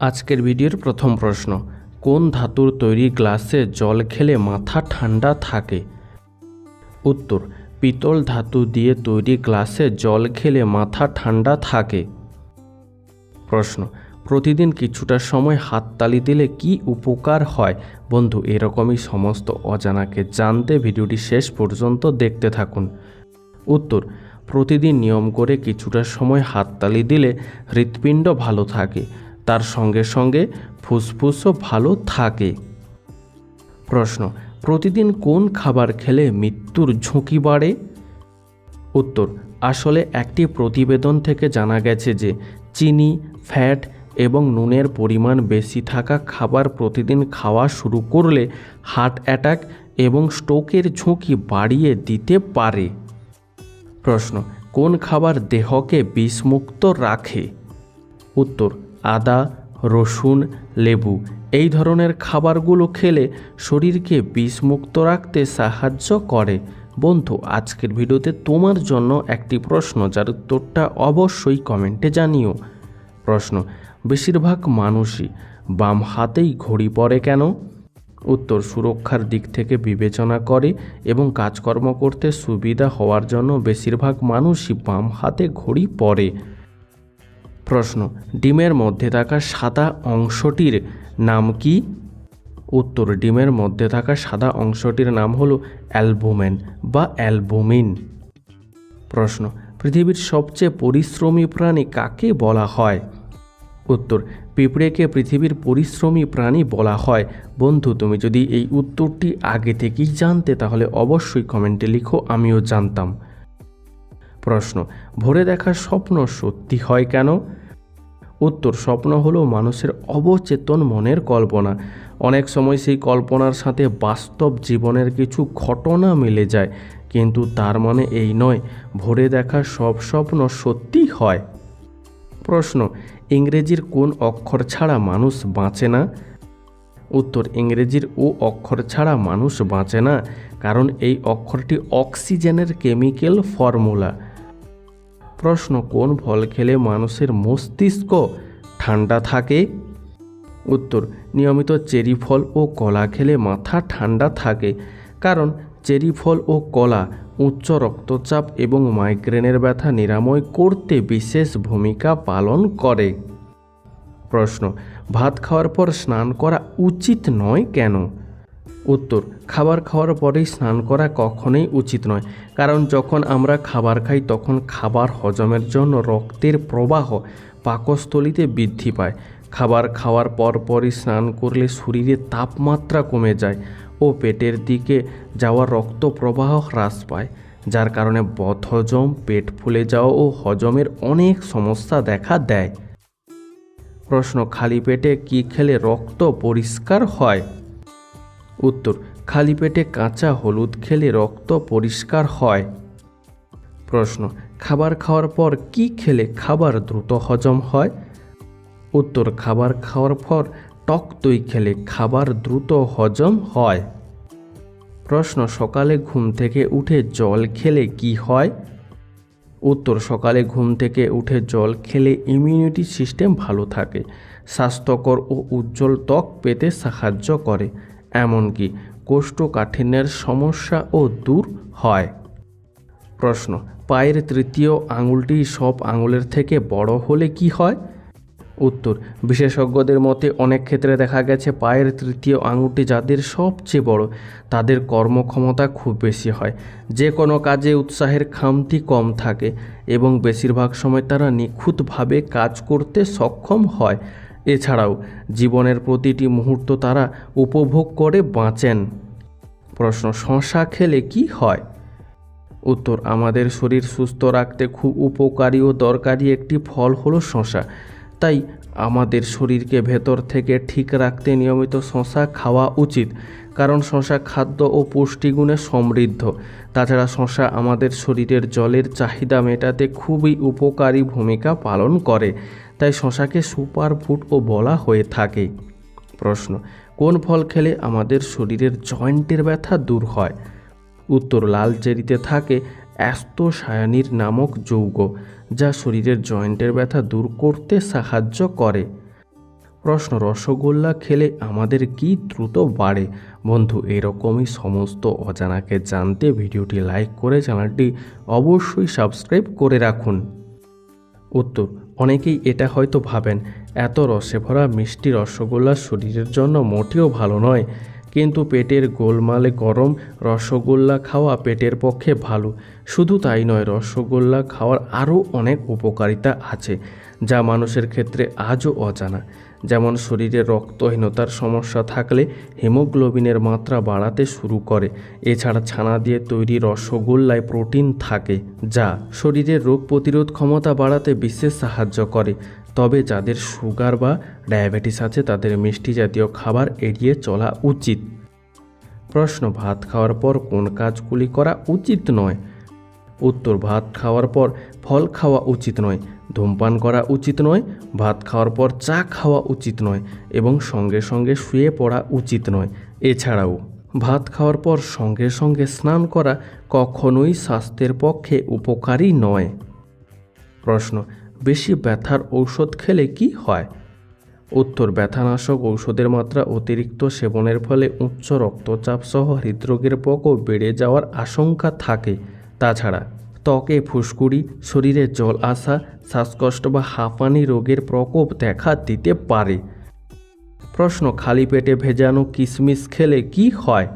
আজকের ভিডিওর প্রথম প্রশ্ন, কোন ধাতুর তৈরি গ্লাসে জল খেলে মাথা ঠান্ডা থাকে? উত্তর, পিতল ধাতু দিয়ে তৈরি গ্লাসে জল খেলে মাথা ঠান্ডা থাকে। প্রশ্ন, প্রতিদিন কিছুটা সময় হাততালি দিলে কি উপকার হয়? বন্ধু, এরকমই সমস্ত অজানাকে জানতে ভিডিওটি শেষ পর্যন্ত দেখতে থাকুন। উত্তর, প্রতিদিন নিয়ম করে কিছুটা সময় হাততালি দিলে হৃৎপিণ্ড ভালো থাকে। তার সঙ্গে সঙ্গে ফুসফুসও ভালো থাকে। প্রশ্ন, প্রতিদিন কোন খাবার খেলে মৃত্যুর ঝুঁকি বাড়ে? উত্তর, আসলে একটি প্রতিবেদন থেকে জানা গেছে যে চিনি, ফ্যাট এবং নুনের পরিমাণ বেশি থাকা খাবার প্রতিদিন খাওয়া শুরু করলে হার্ট অ্যাটাক এবং স্ট্রোকের ঝুঁকি বাড়িয়ে দিতে পারে। প্রশ্ন, কোন খাবার দেহকে বিষমুক্ত রাখে? উত্তর আদা, রসুন, লেবু এই ধরনের খাবারগুলো খেলে শরীরকে বিষমুক্ত রাখতে সাহায্য করে। বন্ধু, আজকের ভিডিওতে তোমার জন্য একটি প্রশ্ন যার উত্তরটা অবশ্যই কমেন্টে জানিও। প্রশ্ন, বেশিরভাগ মানুষই বাম হাতেই ঘড়ি পরে কেন? উত্তর, সুরক্ষার দিক থেকে বিবেচনা করে এবং কাজকর্ম করতে সুবিধা হওয়ার জন্য বেশিরভাগ মানুষই বাম হাতে ঘড়ি পরে। প্রশ্ন, ডিমের মধ্যে থাকা সাদা অংশটির নাম কি? উত্তর, ডিমের মধ্যে থাকা সাদা অংশটির নাম হলো অ্যালবুমেন বা অ্যালবুমিন। প্রশ্ন, পৃথিবীর সবচেয়ে পরিশ্রমী প্রাণী কাকে বলা হয়? উত্তর, পিঁপড়েকে পৃথিবীর পরিশ্রমী প্রাণী বলা হয়। বন্ধু, তুমি যদি এই উত্তরটি আগে থেকেই জানতে, তাহলে অবশ্যই কমেন্টে লিখো, আমিও জানতাম। প্রশ্ন, ভোরে দেখা স্বপ্ন সত্যি হয় কেন? উত্তর স্বপ্ন হলো মানুষের অবচেতন মনের কল্পনা। অনেক সময় সেই কল্পনার সাথে বাস্তব জীবনের কিছু ঘটনা মিলে যায়, কিন্তু তার মানে এই নয়, ভোরে দেখা সব স্বপ্ন সত্যি হয়। প্রশ্ন, ইংরেজির কোন অক্ষর ছাড়া মানুষ বাঁচে না? উত্তর, ইংরেজির ও অক্ষর ছাড়া মানুষ বাঁচে না, কারণ এই অক্ষরটি অক্সিজেনের কেমিক্যাল ফর্মুলা। প্রশ্ন, কোন ফল খেলে মানুষের মস্তিষ্ক ঠান্ডা থাকে? উত্তর, নিয়মিত চেরি ফল ও কলা খেলে মাথা ঠান্ডা থাকে, কারণ চেরি ফল ও কলা উচ্চ রক্তচাপ এবং মাইগ্রেনের ব্যথা নিরাময় করতে বিশেষ ভূমিকা পালন করে। প্রশ্ন, ভাত খাওয়ার পর স্নান করা উচিত নয় কেন? উত্তর, খাবার খাওয়ার পরেই স্নান করা কখনোই উচিত নয়, কারণ যখন আমরা খাবার খাই তখন খাবার হজমের জন্য রক্তের প্রবাহ পাকস্থলিতে বৃদ্ধি পায়। খাবার খাওয়ার পর পরই স্নান করলে শরীরে তাপমাত্রা কমে যায় ও পেটের দিকে যাওয়া রক্ত প্রবাহ হ্রাস পায়, যার কারণে বদহজম পেট ফুলে যাওয়া ও হজমের অনেক সমস্যা দেখা দেয়। প্রশ্ন, খালি পেটে কি খেলে রক্ত পরিষ্কার হয়? উত্তর, খালি পেটে কাঁচা হলুদ খেলে রক্ত পরিষ্কার হয়। প্রশ্ন, খাবার খাওয়ার পর কি খেলে খাবার দ্রুত হজম হয়? উত্তর, খাবার খাওয়ার পর টক দই খেলে খাবার দ্রুত হজম হয়। প্রশ্ন, সকালে ঘুম থেকে উঠে জল খেলে কি হয়? উত্তর, সকালে ঘুম থেকে উঠে জল খেলে ইমিউনিটি সিস্টেম ভালো থাকে, স্বাস্থ্যকর ও উজ্জ্বল ত্বক পেতে সাহায্য করে। এমনকি কোষ্ঠকাঠিন্যের সমস্যাও দূর হয়। প্রশ্ন, পায়ের তৃতীয় আঙুলটি সব আঙুলের থেকে বড় হলে কি হয়? উত্তর, বিশেষজ্ঞদের মতে অনেক ক্ষেত্রে দেখা গেছে পায়ের তৃতীয় আঙুলটি যাদের সবচেয়ে বড়, তাদের কর্মক্ষমতা খুব বেশি হয়। যে কোনো কাজে উৎসাহের খামতি কম থাকে এবং বেশিরভাগ সময় তারা নিখুঁতভাবে কাজ করতে সক্ষম হয়। এছাড়াও জীবনের প্রতিটি মুহূর্ত তারা উপভোগ করে বাঁচেন। প্রশ্ন, শশা খেলে কি হয়? উত্তর, আমাদের শরীর সুস্থ রাখতে খুব উপকারী ও দরকারি একটি ফল হলো শশা। তাই আমাদের শরীরকে ভেতর থেকে ঠিক রাখতে নিয়মিত শশা খাওয়া উচিত, কারণ শশা খাদ্য ও পুষ্টিগুণে সমৃদ্ধ। তাছাড়া শশা আমাদের শরীরের জলের চাহিদা মেটাতে খুবই উপকারী ভূমিকা পালন করে। তাই শশাকে সুপার ফুডও বলা হয়ে থাকে। প্রশ্ন, কোন ফল খেলে আমাদের শরীরের জয়েন্টের ব্যথা দূর হয়? উত্তর, লাল চেরিতে থাকে অ্যাস্তোসায়ানির নামক যৌগ, যা শরীরের জয়েন্টের ব্যথা দূর করতে সাহায্য করে। প্রশ্ন, রসগোল্লা খেলে আমাদের কি দ্রুত বাড়ে? বন্ধু, এরকমই সমস্ত অজানাকে জানতে ভিডিওটি লাইক করে চ্যানেলটি অবশ্যই সাবস্ক্রাইব করে রাখুন। উত্তর অনেকেই এটা হয়তো ভাবেন, এত রসে ভরা মিষ্টি রসগোল্লা শরীরের জন্য মোটেও ভালো নয়। কিন্তু পেটের গোলমালে গরম রসগোল্লা খাওয়া পেটের পক্ষে ভালো। শুধু তাই নয়, রসগোল্লা খাওয়ার আরও অনেক উপকারিতা আছে, যা মানুষের ক্ষেত্রে আজও অজানা। যেমন শরীরে রক্তহীনতার সমস্যা থাকলে হিমোগ্লোবিনের মাত্রা বাড়াতে শুরু করে। এছাড়া ছানা দিয়ে তৈরি রসগোল্লায় প্রোটিন থাকে, যা শরীরের রোগ প্রতিরোধ ক্ষমতা বাড়াতে বিশেষ সাহায্য করে। তবে যাদের সুগার বা ডায়াবেটিস আছে, তাদের মিষ্টি জাতীয় খাবার এড়িয়ে চলা উচিত। প্রশ্ন, ভাত খাওয়ার পর কোন কাজগুলি করা উচিত নয়? উত্তর, ভাত খাওয়ার পর ফল খাওয়া উচিত নয়। ধূমপান করা উচিত নয়, ভাত খাওয়ার পর চা খাওয়া উচিত নয় এবং সঙ্গে সঙ্গে শুয়ে পড়া উচিত নয়। এছাড়াও, ভাত খাওয়ার পর সঙ্গে সঙ্গে স্নান করা কখনোই স্বাস্থ্যের পক্ষে উপকারী নয়। প্রশ্ন, বেশি ব্যথার ঔষধ খেলে কি হয়? উত্তর, ব্যথানাশক ঔষধের মাত্রা অতিরিক্ত সেবনের ফলে উচ্চ রক্তচাপ সহ হৃদরোগের প্রকোপ বেড়ে যাওয়ার আশঙ্কা থাকে। তাছাড়া ত্বকে ফুসকুড়ি, শরীরে জল আসা, শ্বাসকষ্ট বা হাঁপানি রোগের প্রকোপ দেখা দিতে পারে। প্রশ্ন, খালি পেটে ভেজানো কিশমিশ খেলে কি হয়?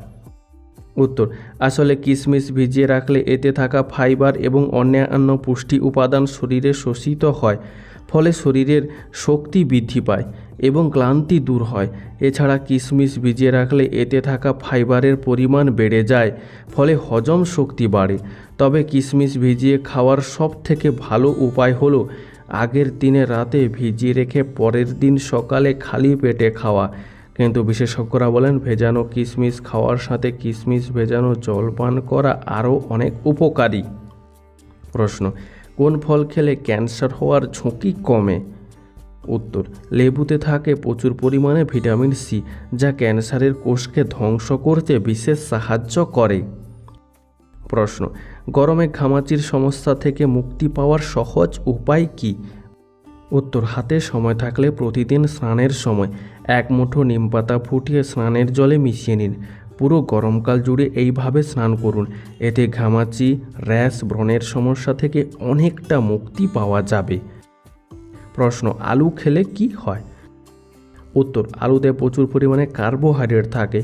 উত্তর, আসলে কিশমিশ ভিজিয়ে রাখলে এতে থাকা ফাইবার এবং অন্যান্য পুষ্টি উপাদান শরীরে শোষিত হয়, ফলে শরীরের শক্তি বৃদ্ধি পায় এবং ক্লান্তি দূর হয়। এছাড়া কিশমিশ ভিজিয়ে রাখলে এতে থাকা ফাইবারের পরিমাণ বেড়ে যায়, ফলে হজম শক্তি বাড়ে। তবে কিশমিশ ভিজিয়ে খাওয়ার সব থেকে ভালো উপায় হলো আগের দিনে রাতে ভিজিয়ে রেখে পরের দিন সকালে খালি পেটে খাওয়া। কিন্তু বিশেষজ্ঞরা বলেন ভেজানো কিশমিশ খাওয়ার সাথে কিশমিশ ভেজানো জল পান করা আরও অনেক উপকারী। প্রশ্ন, কোন ফল খেলে ক্যান্সার হওয়ার ঝুঁকি কমে? উত্তর, লেবুতে থাকে প্রচুর পরিমাণে ভিটামিন সি, যা ক্যান্সারের কোষকে ধ্বংস করতে বিশেষ সাহায্য করে। প্রশ্ন গরমে ঘামাচির সমস্যা থেকে মুক্তি পাওয়ার সহজ উপায় কী? উত্তর, হাতে সময় থাকলে প্রতিদিন স্নানের সময় এক মুঠো নিমপাতা ফুটিয়ে স্নানের জলে মিশিয়ে নিন। পুরো গরমকাল জুড়ে এইভাবে স্নান করুন। এতে ঘামাচি, র্যাশ, ব্রণের সমস্যা থেকে অনেকটা মুক্তি পাওয়া যাবে। প্রশ্ন, আলু খেলে কি হয়? উত্তর আলুতে প্রচুর পরিমাণে কার্বোহাইড্রেট থাকে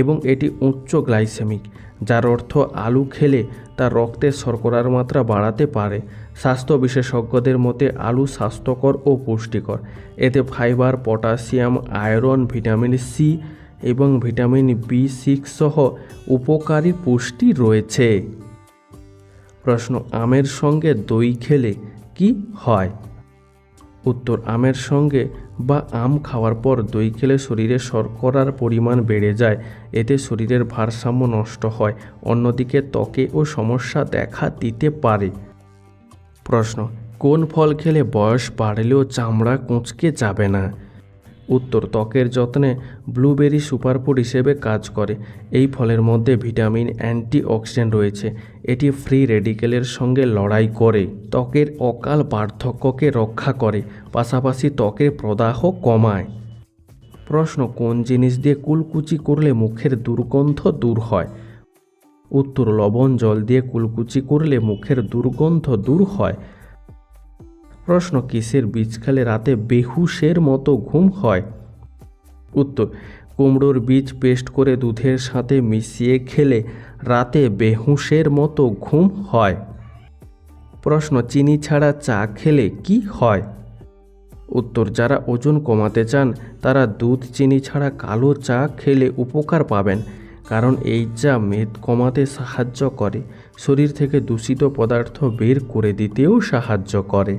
এবং এটি উচ্চ গ্লাইসেমিক, যার অর্থ আলু খেলে তা রক্তে শর্করার মাত্রা বাড়াতে পারে। স্বাস্থ্য বিশেষজ্ঞদের মতে, আলু স্বাস্থ্যকর ও পুষ্টিকর। এতে fibre, potassium, iron, vitamin C এবং ভিটামিন বি সিক্স সহ উপকারী পুষ্টি রয়েছে। প্রশ্ন, আমের সঙ্গে দই খেলে কি হয়? উত্তর আমের সঙ্গে বা আম খাওয়ার পর দই খেলে শরীরে শর্করার পরিমাণ বেড়ে যায়। এতে শরীরের ভারসাম্য নষ্ট হয়। অন্যদিকে ত্বকে ও সমস্যা দেখা দিতে পারে। প্রশ্ন, কোন ফল খেলে বয়স বাড়লেও চামড়া কুঁচকে যাবে না? উত্তর ত্বকের যত্নে ব্লুবেরি সুপারফুড হিসেবে কাজ করে। এই ফলের মধ্যে ভিটামিন, অ্যান্টিঅক্সিডেন্ট রয়েছে। এটি ফ্রি রেডিকেলের সঙ্গে লড়াই করে। ত্বকের অকাল বার্ধক্যকে রক্ষা করে, পাশাপাশি ত্বকের প্রদাহ কমায়। প্রশ্ন, কোন জিনিস দিয়ে কুলকুচি করলে মুখের দুর্গন্ধ দূর হয়? উত্তর, লবণ, জল দিয়ে কুলকুচি করলে মুখের দুর্গন্ধ দূর হয়। প্রশ্ন, কিসের বীজ খেলে রাতে বেহুশের মতো ঘুম হয়? উত্তর, কুমড়োর বীজ পেস্ট করে দুধের সাথে মিশিয়ে খেলে রাতে বেহুশের মতো ঘুম হয়। প্রশ্ন, চিনি ছাড়া চা খেলে কি হয়? উত্তর, যারা ওজন কমাতে চান, তারা দুধ, চিনি ছাড়া কালো চা খেলে উপকার পাবেন, কারণ এই চা মেদ কমাতে সাহায্য করে, শরীর থেকে দূষিত পদার্থ বের করে দিতেও সাহায্য করে।